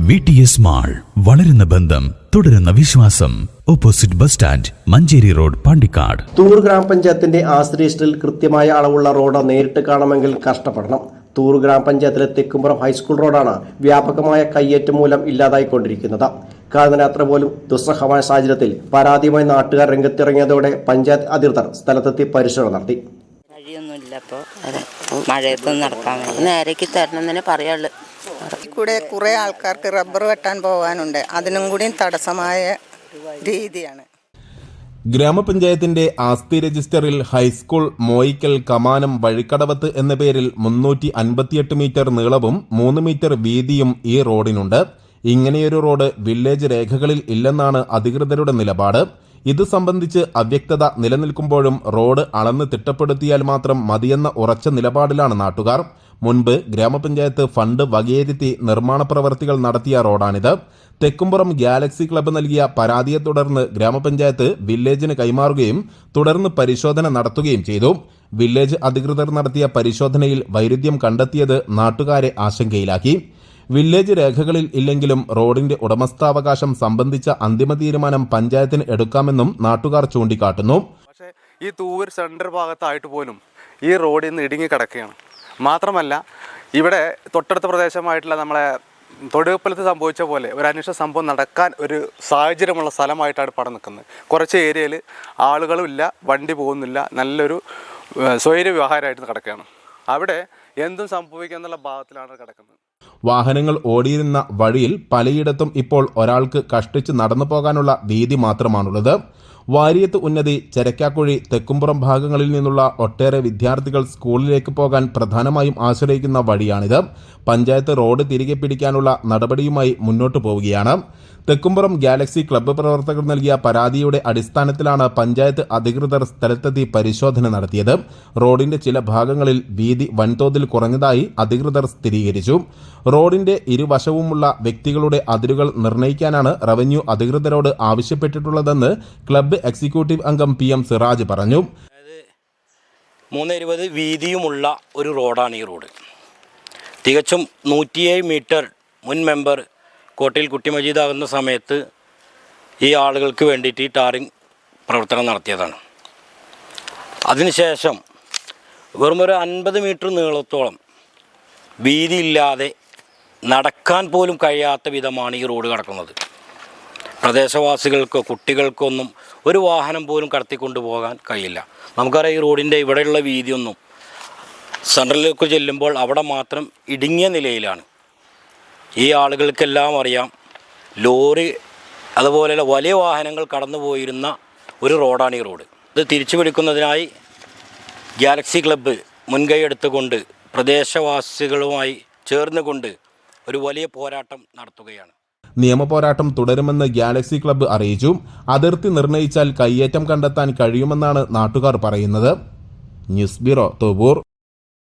V T S mall വളരുന്ന ബന്ധം തുടരുന്ന വിശ്വാസം. Opposite bus stand Manjeri road Pandikkad. തൂർ ഗ്രാമപഞ്ചായത്തിന്റെ ആശ്രയിസ്റ്റിൽ കൃത്യമായ അളവുള്ള റോഡ് നേരിട്ട് കാണുമെങ്കിൽ കഷ്ടപ്പെടണം. തൂർ ഗ്രാമപഞ്ചായത്തിലെ തെക്കുംപുറം ഹൈസ്കൂൾ റോഡാണ് വ്യാപകമായ കയ്യേറ്റം മൂലം ഇല്ലാതായിക്കൊണ്ടിരിക്കുന്നത്. രാത്രി പോലും ദുസ്സഹമായ സാഹചര്യത്തിൽ പരാതിയുമായി നാട്ടുകാർ രംഗത്തിറങ്ങിയതോടെ പഞ്ചായത്ത് അധികൃതർ സ്ഥലത്തെത്തി പരിശോധന നടത്തി. വഴിയൊന്നുമില്ല മഴയത്തൊന്നും നടക്കാൻ നേരേക്ക് തരണം തന്നെ പറയുള്ളു. കൂടെ കുറേ ആൾക്കാർക്ക് റബ്ബർ വെട്ടാൻ പോകാനുണ്ട് അതിനും കൂടി തടസ്സമായ രീതിയാണ്. ഗ്രാമപഞ്ചായത്തിന്റെ ആസ്തി രജിസ്റ്ററിൽ ഹൈസ്കൂൾ മോയിക്കൽ കമാനം വഴിക്കടവത്ത് എന്ന പേരിൽ മുന്നൂറ്റി അൻപത്തിയെട്ട് മീറ്റർ നീളവും മൂന്ന് മീറ്റർ വീതിയും ഈ റോഡിനുണ്ട്. ഇങ്ങനെയൊരു റോഡ് വില്ലേജ് രേഖകളിൽ ഇല്ലെന്നാണ് അധികൃതരുടെ നിലപാട്. ഇത് സംബന്ധിച്ച് അവ്യക്തത നിലനിൽക്കുമ്പോഴും റോഡ് അളന്ന് തിട്ടപ്പെടുത്തിയാൽ മാത്രം മതിയെന്ന ഉറച്ച നിലപാടിലാണ് നാട്ടുകാർ. മുൻപ് ഗ്രാമപഞ്ചായത്ത് ഫണ്ട് വകയിരുത്തി നിർമ്മാണ പ്രവർത്തികൾ നടത്തിയ റോഡാണിത്. തെക്കുംപുറം ഗാലക്സി ക്ലബ്ബ് നൽകിയ പരാതിയെ തുടർന്ന് ഗ്രാമപഞ്ചായത്ത് വില്ലേജിന് കൈമാറുകയും തുടർന്ന് പരിശോധന നടത്തുകയും ചെയ്തു. വില്ലേജ് അധികൃതർ നടത്തിയ പരിശോധനയിൽ വൈരുദ്ധ്യം കണ്ടെത്തിയത് നാട്ടുകാരെ ആശങ്കയിലാക്കി. വില്ലേജ് രേഖകളിൽ ഇല്ലെങ്കിലും റോഡിന്റെ ഉടമസ്ഥാവകാശം സംബന്ധിച്ച അന്തിമ തീരുമാനം പഞ്ചായത്തിന് എടുക്കാമെന്നും നാട്ടുകാർ ചൂണ്ടിക്കാട്ടുന്നു. പക്ഷേ ഈ തൂവൂർ സെന്റർ ഭാഗത്തായിട്ട് പോലും ഈ റോഡിൽ നിന്ന് ഇടുങ്ങി കിടക്കുകയാണ്. മാത്രമല്ല ഇവിടെ തൊട്ടടുത്ത പ്രദേശമായിട്ടുള്ള നമ്മളെ തൊടുകപ്പലത്ത് സംഭവിച്ച പോലെ ഒരു അന്വേഷണ സംഭവം നടക്കാൻ ഒരു സാഹചര്യമുള്ള സ്ഥലമായിട്ടാണ് പടം നിൽക്കുന്നത്. കുറച്ച് ഏരിയയിൽ ആളുകളും ഇല്ല വണ്ടി പോകുന്നില്ല നല്ലൊരു സ്വൈര വ്യവഹാരമായിട്ട് കിടക്കുകയാണ്. അവിടെ എന്തും സംഭവിക്കുന്നുള്ള ഭാഗത്തിലാണ് കിടക്കുന്നത്. വാഹനങ്ങൾ ഓടിയിരുന്ന വഴിയിൽ പലയിടത്തും ഇപ്പോൾ ഒരാൾക്ക് കഷ്ടിച്ച് നടന്നു പോകാനുള്ള വീതി മാത്രമാണുള്ളത്. വാരിയത്ത് ഉന്നതി ചരക്കാക്കുഴി തെക്കുംപുറം ഭാഗങ്ങളിൽ നിന്നുള്ള ഒട്ടേറെ വിദ്യാർത്ഥികൾ സ്കൂളിലേക്ക് പോകാൻ പ്രധാനമായും ആശ്രയിക്കുന്ന വഴിയാണിത്. പഞ്ചായത്ത് റോഡ് തിരികെ പിടിക്കാനുള്ള നടപടിയുമായി മുന്നോട്ടു പോവുകയാണ്. തെക്കുംപുറം ഗാലക്സി ക്ലബ്ബ് പ്രവർത്തകർ നൽകിയ പരാതിയുടെ അടിസ്ഥാനത്തിലാണ് പഞ്ചായത്ത് അധികൃതർ സ്ഥലത്തെത്തി പരിശോധന നടത്തിയത്. റോഡിന്റെ ചില ഭാഗങ്ങളിൽ വീതി വൻതോതിൽ കുറഞ്ഞതായി അധികൃതർ സ്ഥിരീകരിച്ചു. റോഡിന്റെ ഇരുവശവുമുള്ള വ്യക്തികളുടെ അതിരുകൾ നിർണയിക്കാനാണ് റവന്യൂ അധികൃതരോട് ആവശ്യപ്പെട്ടിട്ടുള്ളതെന്ന് ക്ലബ്ബ് എക്സിക്യൂട്ടീവ് അംഗം പി എം സിറാജ് പറഞ്ഞു. മൂന്ന് ഇരുപത് വീതിയുമുള്ള ഒരു റോഡാണ് ഈ റോഡ്. തികച്ചും നൂറ്റിയേഴ് മീറ്റർ മുൻ മെമ്പർ കോട്ടയിൽ കുട്ടി മജീദ് ആകുന്ന സമയത്ത് ഈ ആളുകൾക്ക് വേണ്ടിയിട്ട് ഈ ടാറിങ് പ്രവർത്തനം നടത്തിയതാണ്. അതിനുശേഷം വെറും ഒരു അൻപത് മീറ്റർ നീളത്തോളം വീതിയില്ലാതെ നടക്കാൻ പോലും കഴിയാത്ത വിധമാണ് ഈ റോഡ് കിടക്കുന്നത്. പ്രദേശവാസികൾക്കോ കുട്ടികൾക്കൊന്നും ഒരു വാഹനം പോലും കടത്തിക്കൊണ്ടു പോകാൻ കഴിയില്ല. നമുക്കറിയാം ഈ റോഡിന്റെ ഇവിടെയുള്ള വീതിയൊന്നും സെൻട്രലിലേക്ക് ചെല്ലുമ്പോൾ അവിടെ മാത്രം ഇടുങ്ങിയ നിലയിലാണ്. ഈ ആളുകൾക്കെല്ലാം അറിയാം ലോറി അതുപോലെയുള്ള വലിയ വാഹനങ്ങൾ കടന്നു പോയിരുന്ന ഒരു റോഡാണ് ഈ റോഡ്. ഇത് തിരിച്ചു പിടിക്കുന്നതിനായി ഗാലക്സി ക്ലബ്ബ് മുൻകൈ എടുത്തുകൊണ്ട് പ്രദേശവാസികളുമായി ചേർന്നുകൊണ്ട് ഒരു വലിയ പോരാട്ടം നടത്തുകയാണ്. നിയമപോരാട്ടം തുടരുമെന്ന് ഗാലക്സി ക്ലബ്ബ് അറിയിച്ചു. അതിർത്തി നിർണയിച്ചാൽ കയ്യേറ്റം കണ്ടെത്താൻ കഴിയുമെന്നാണ് നാട്ടുകാർ പറയുന്നത്. News bureau Thovoor